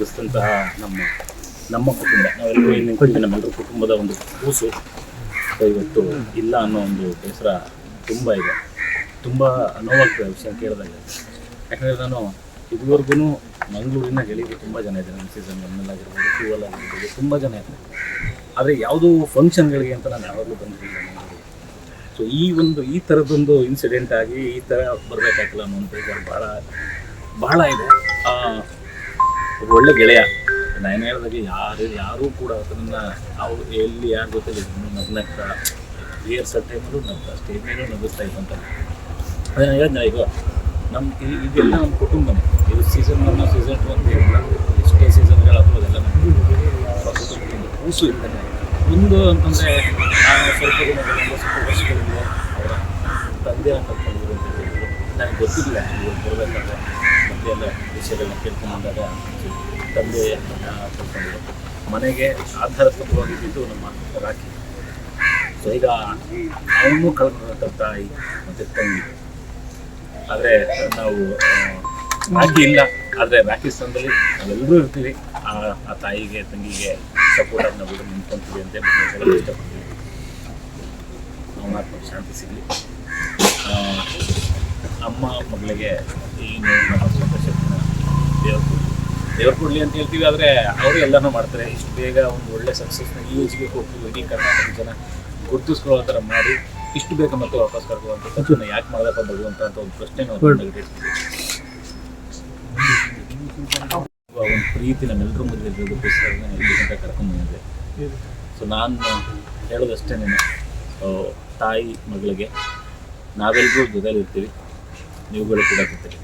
ನಡೆಸಿದಂತಹ ನಮ್ಮ ನಮ್ಮ ಕುಟುಂಬ. ನಾವೆಲ್ಲರೂ ನಿಂತಿದ್ದೆ ನಮ್ಮೆಲ್ಲರೂ ಕುಟುಂಬದ ಒಂದು ಕೂಸು. ಇವತ್ತು ಇಲ್ಲ ಅನ್ನೋ ಒಂದು ಬೇಸರ ತುಂಬ ಇದೆ. ತುಂಬ ನೋವಾಗ್ತದೆ ವಿಷಯ ಕೇಳಿದಾಗ. ಯಾಕಂದರೆ ನಾನು ಇದುವರೆಗೂ ಮಂಗಳೂರಿನ ಗೆಳೆಯರು ತುಂಬ ಜನ ಇದ್ದಾರೆ. ನಮ್ಮ ಸೀಸನ್ ಒನ್ನಲ್ಲಿ ಆಗಿರ್ಬೋದು ಟೂ ಅಲ್ಲಿ ಆಗಿರ್ಬೋದು, ತುಂಬ ಜನ ಇದ್ದಾರೆ. ಆದರೆ ಯಾವುದೋ ಫಂಕ್ಷನ್ಗಳಿಗೆ ಅಂತ ನಾನು ಯಾವಾಗಲೂ ಮಂಗಳೂರಿಗೆ. ಸೊ ಈ ಒಂದು, ಈ ಥರದೊಂದು ಇನ್ಸಿಡೆಂಟ್ ಆಗಿ ಈ ಥರ ಬರಬೇಕಾಗಿಲ್ಲ ಅನ್ನೋ ಬೇಜಾರು ಭಾಳ ಭಾಳ ಇದೆ. ಒಬ್ಬ ಒಳ್ಳೆ ಗೆಳೆಯ. ನಾನು ಹೇಳಿದಾಗೆ ಯಾರು, ಯಾರೂ ಕೂಡ ಅದನ್ನ ಅವ್ರು ಎಲ್ಲಿ ಯಾರ ಜೊತೆಲಿ ನಗ್ನಕ್ಕ ಏರ್ಸ ಟೈಮಲ್ಲೂ ನಗ್ತಾ ಸ್ಟೇಜ್ ಮೇಲೂ ನಗಿಸ್ತಾ ಇದ್ದಂತ ಅದನ್ನ ನಾನು ಹೇಳಿದ್ನ ಈಗ ನಮ್ಮ ಇದೆಲ್ಲ ನಮ್ಮ ಕುಟುಂಬನೇ. ಇದು ಸೀಸನ್ ಒನ್ ಸೀಸನ್ ಟು ಅಂತ ಹೇಳಿಲ್ಲ ಎಷ್ಟೇ ಸೀಸನ್ಗಳಾದರೂ ಅದೆಲ್ಲ ನಮ್ಮ ಕುಟುಂಬದ ಕೂಸು ಇರ್ತದೆ. ಒಂದು ಅಂತಂದರೆ ಸ್ವಲ್ಪ ದಿನಗಳಿಂದ ಸ್ವಲ್ಪ ವರ್ಷಗಳಿಂದ ಅವರ ತಂದೆ ಅಂತ ಹೇಳಿದ್ರು. ನನಗೆ ಗೊತ್ತಿಲ್ಲ ಬರಬೇಕಾದ್ರೆ. ಮತ್ತೆ ಎಲ್ಲ ವಿಷಯಗಳನ್ನ ಕೇಳ್ಕೊಂಡಾಗ ತಂದೆ ಕರ್ಕೊಂಡಿದ್ರು ಮನೆಗೆ ಆಧಾರ ಸ್ತಂಭವಾಗಿದ್ದು ನಮ್ಮ ರಾಖಿ. ಸೊ ಈಗ ಅವನು ಕಳ್ಕೊಂಡಂಥ ತಾಯಿ ಮತ್ತು ತಂಗಿ. ಆದರೆ ನಾವು ರಾಖಿ ಇಲ್ಲ. ಆದರೆ ರಾಖಿ ಸ್ಥಾನದಲ್ಲಿ ನಾವೆಲ್ಲರೂ ಇರ್ತೀವಿ. ಆ ತಾಯಿಗೆ, ತಂಗಿಗೆ ಸಪೋರ್ಟ್ ನಾವು ಬಿಟ್ಟು ನಿಂತ್ಕೊಂತೀವಿ ಅಂತ ಇಷ್ಟಪಡ್ತೀವಿ ಅವನ ಆತ್ಮ ಶಾಂತಿ ಸಿಗಲಿ. ಅಮ್ಮ ಮಗಳಿಗೆ ಸಂತೋಷನ ದೇವ್ರು ಕೊಡ್ಲಿ ದೇವ್ರು ಕೊಡಲಿ ಅಂತ ಹೇಳ್ತೀವಿ ಆದರೆ ಅವರು ಎಲ್ಲನೂ ಮಾಡ್ತಾರೆ. ಇಷ್ಟು ಬೇಗ ಒಂದು ಒಳ್ಳೆ ಸಕ್ಸಸ್ನ ಈ ಏಜ್ಗೆ ಹೋಗ್ತೀವಿ ಇಡೀ ಕರ್ನಾಟಕ ಜನ ಗುರುತಿಸ್ಕೊಳ್ಳೋ ಥರ ಮಾಡಿ ಇಷ್ಟು ಬೇಗ ಮತ್ತೆ ವಾಪಸ್ ಕರ್ಕೊಂಡು ತಕ್ಷಣ ಯಾಕೆ ಮಾಡದಪ್ಪ ಭಗವಂತ ಅಂತ ಒಂದು ಪ್ರಶ್ನೆ ಒಂದು ಪ್ರೀತಿ ನಮ್ಮೆಲ್ಲರ ಮಧ್ಯೆ ಇರೋದಕ್ಕೋಸ್ಕರ ಇಲ್ಲಿ ಗಂಟೆ ಕರ್ಕೊಂಡು ಬಂದಿದ್ದೆ ಸೊ ನಾನು ಹೇಳೋದಷ್ಟೇ ತಾಯಿ ಮಗಳಿಗೆ ನಾವೆಲ್ಲರೂ ಜೊತೆಲಿರ್ತೀವಿ. ನೀವುಗಳು ಕೂಡ ಜೊತೆಲಿ